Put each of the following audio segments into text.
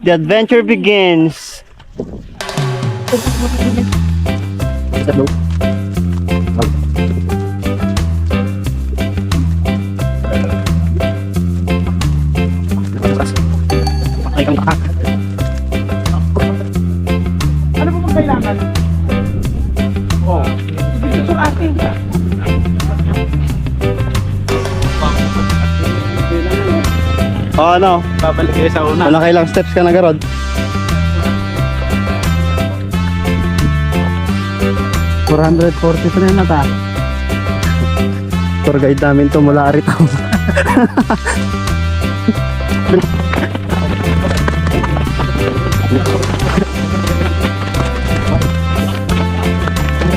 The adventure begins. Ano O ano? Babalik kayo sa una. Wala kailang steps ka na garod. na ta. Tour guide namin to mula rito.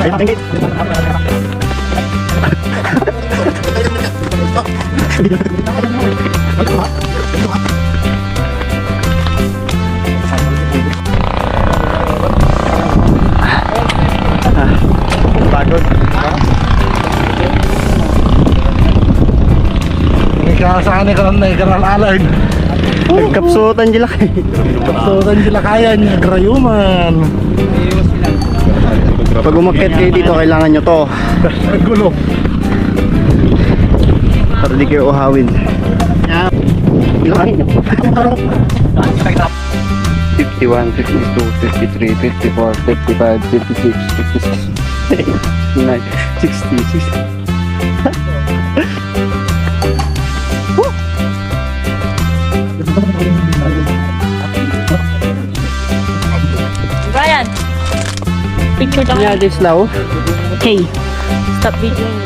Ay, tingit. Pagod. Ikasahan ni karon na ikaral alay. Kapsutan sila kay. Kapsutan sila kaya niya grayuman. Pag umakyat kayo dito, kailangan nyo to. Gulo. Para di kayo uhawin. Nyo. 51, 52, 53, 54, 55, 56, 56, 59, 60, 60. Picture lang. Yeah, this now. Okay. Stop videoing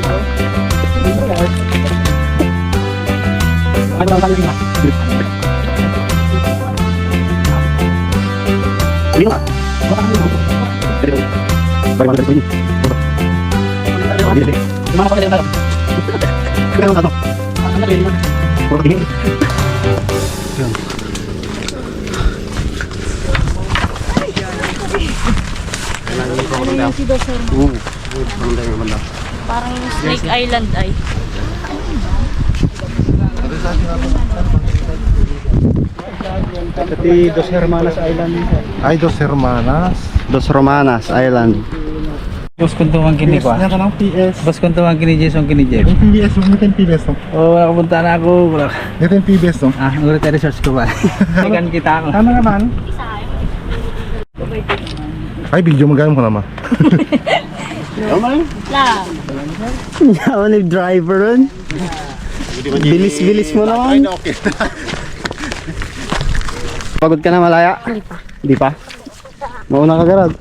me, bro. Lima. Bagaimana ini? Parang Snake Island ay. Pati Dos Hermanas Island. Ay, Dos Hermanas. Dos Romanas Island. Bos kuntuman kini ko. Yan ka ng PS. Bos kuntuman kini Jason kini Jeff. Yung PBS, yung yung PBS no? Oh, nakapunta na ako. Wala. Ito yung PBS no? Ah, ulit research ko ba? Ikan kita ako. Tama naman. Ay, video magaling ko naman. La. Yaman yung driver ron. Bilis-bilis mo naman. okay. Pagod ka na malaya? Hindi pa. Hindi pa? Mauna ka garad.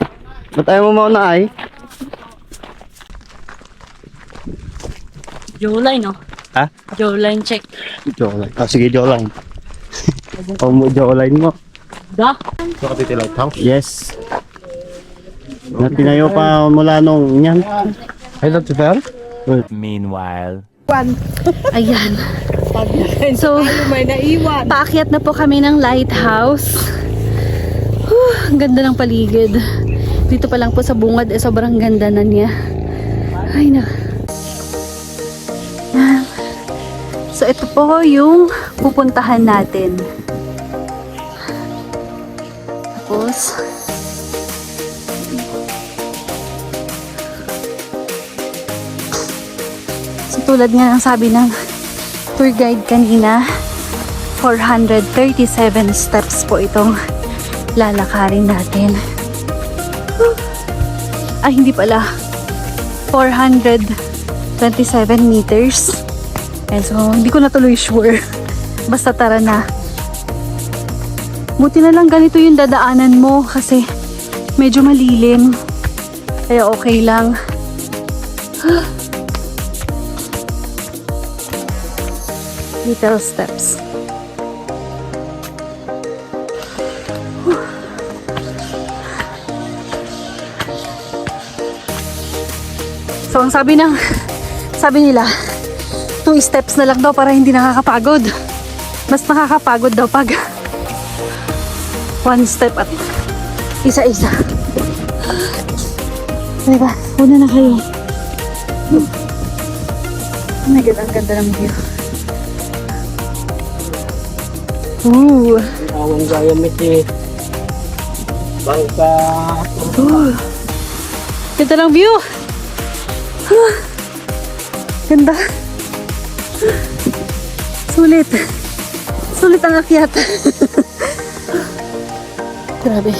Ba't ayaw mo mauna ay? Jawline, no? Ha? Jawline check. Jawline. Ah, sige, jawline. o mo, jawline mo. Da? Nakatiti Lighthouse. Yes. Na tinayo pa mula nung yan. Ay, that's fair? Ayan. So, paakyat na po kami ng lighthouse. Whew, ang ganda ng paligid. Dito pa lang po sa bungad, eh, sobrang ganda na niya. Ay, na. Yan. So, ito po yung pupuntahan natin. Tapos, tulad nga ng sabi ng tour guide kanina, 437 steps po itong lalakarin natin. Ay, hindi pala. 427 meters. Eh, so, hindi ko na tuloy sure. Basta tara na. Buti na lang ganito yung dadaanan mo kasi medyo malilim. Kaya okay lang. little steps. So, ang sabi ng, sabi nila, two steps na lang daw para hindi nakakapagod. Mas nakakapagod daw pag one step at isa-isa. Diba? Una na kayo. Oh my God, ang ganda ng view. Ooh. Awang gaya mo si Bangka. Ooh. Ganda ng view. Ah. Ganda. Sulit. Sulit ang akyat. Grabe.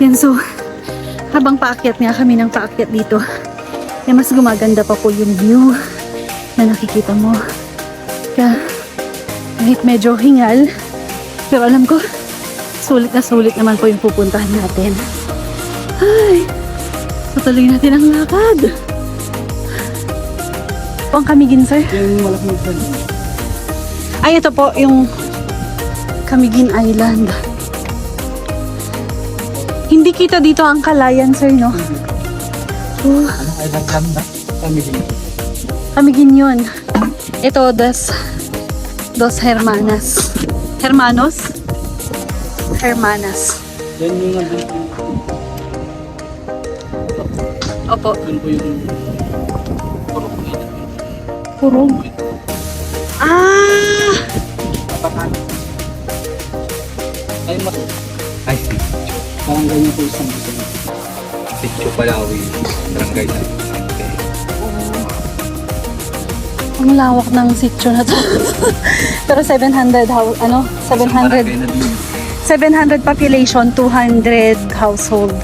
Yan so, habang paakyat nga kami ng paakyat dito, eh mas gumaganda pa po yung view na nakikita mo. Kaya, kahit medyo hingal, pero alam ko, sulit na sulit naman po yung pupuntahan natin. Ay, tutuloy natin ang lakad. Po ang kamigin, sir? Yung malaking ito. Ay, ito po yung Camiguin Island. Hindi kita dito ang kalayan, sir, no? Oh, Anong island lang na? Kami din. Camiguin yun. Ito, dos, dos hermanas. Hermanos? Hermanas. Yan yung nandun. Opo. Yun po yung Purong. Ah! Tapakan. Ay, mas... Ay, parang ganyan po isang gusto mo. Sitio Palawi, barangay na. Ang lawak ng sitio na to. Pero 700 house, ano? 700 Barangay na din. 700 population, 200 household.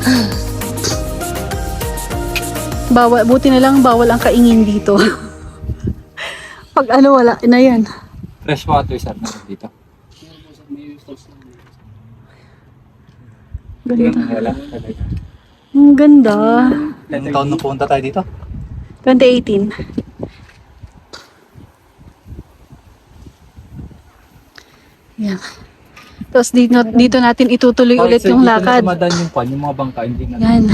Bawal, buti na lang bawal ang kaingin dito. Pag ano, wala na yan. Fresh water sir na dito. Ganda. Ang ganda. Ilang taon na punta tayo dito? 2018. Yan. Tapos dito, dito natin itutuloy ulit yung lakad. Dumadaan yung pan, yung mga bangka, hindi na. Yan.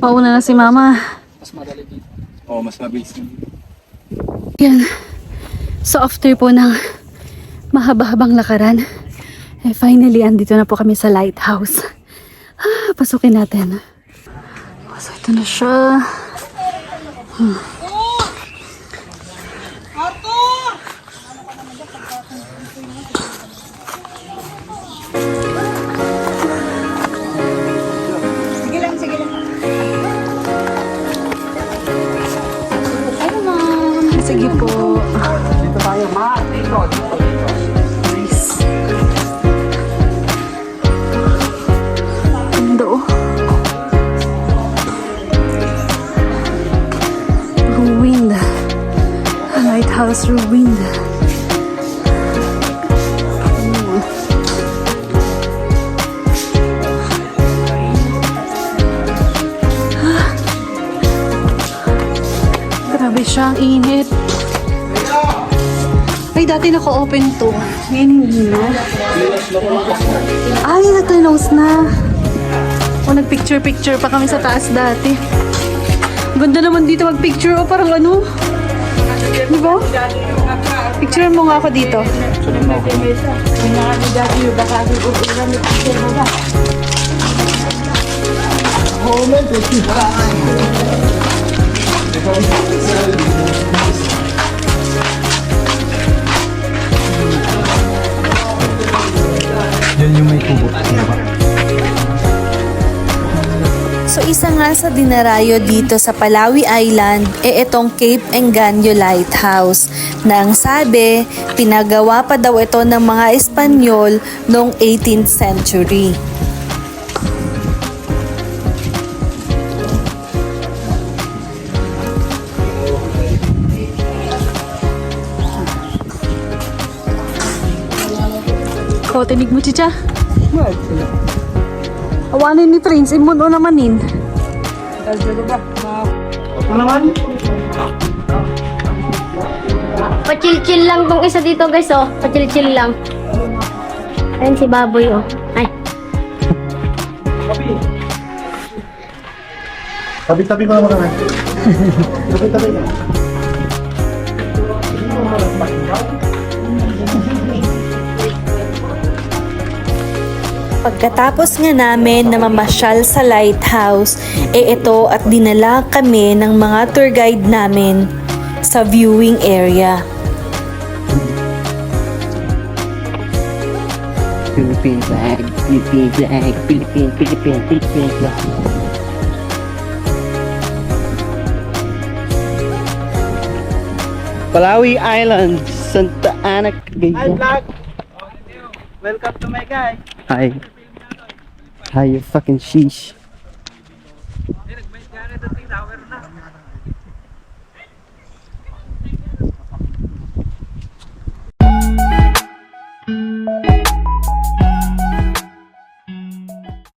Mauna na si mama. Mas madali dito. Oo, mas mabilis na dito. Yan. So after po ng mahaba-habang lakaran, eh finally andito na po kami sa lighthouse. Ah, pasukin natin. So ito na siya. Hmm. Lighthouse ruined. Ah. Grabe siya, ang init. Ay, dati naka-open to. Ngayon hindi na. Ay, nag-close na. O, nag-picture-picture pa kami sa taas dati. Ganda naman dito mag-picture. O, parang ano? Di ba? Picture mo nga ako dito. Yun yung So isa nga sa dinarayo dito sa Palawi Island e itong Cape Engaño Lighthouse na ang sabi, pinagawa pa daw ito ng mga Espanyol noong 18th century. O, tinig mo, chicha. Awanin ni Prince. Imun o namanin. Pachil-chill lang tong isa dito guys oh. Pachil-chill lang. Ayun si Baboy oh. Ay. Tabi-tabi ko naman kami. Tabi-tabi Katapos nga namin na mamasyal sa lighthouse, e ito at dinala kami ng mga tour guide namin sa viewing area. Philippine flag, Philippine flag, Philippine, Philippine, Philippine flag. Palawi Island, Santa Ana, Cagayan. Hi vlog! Welcome to my guy! Hi! Hi, you fucking sheesh.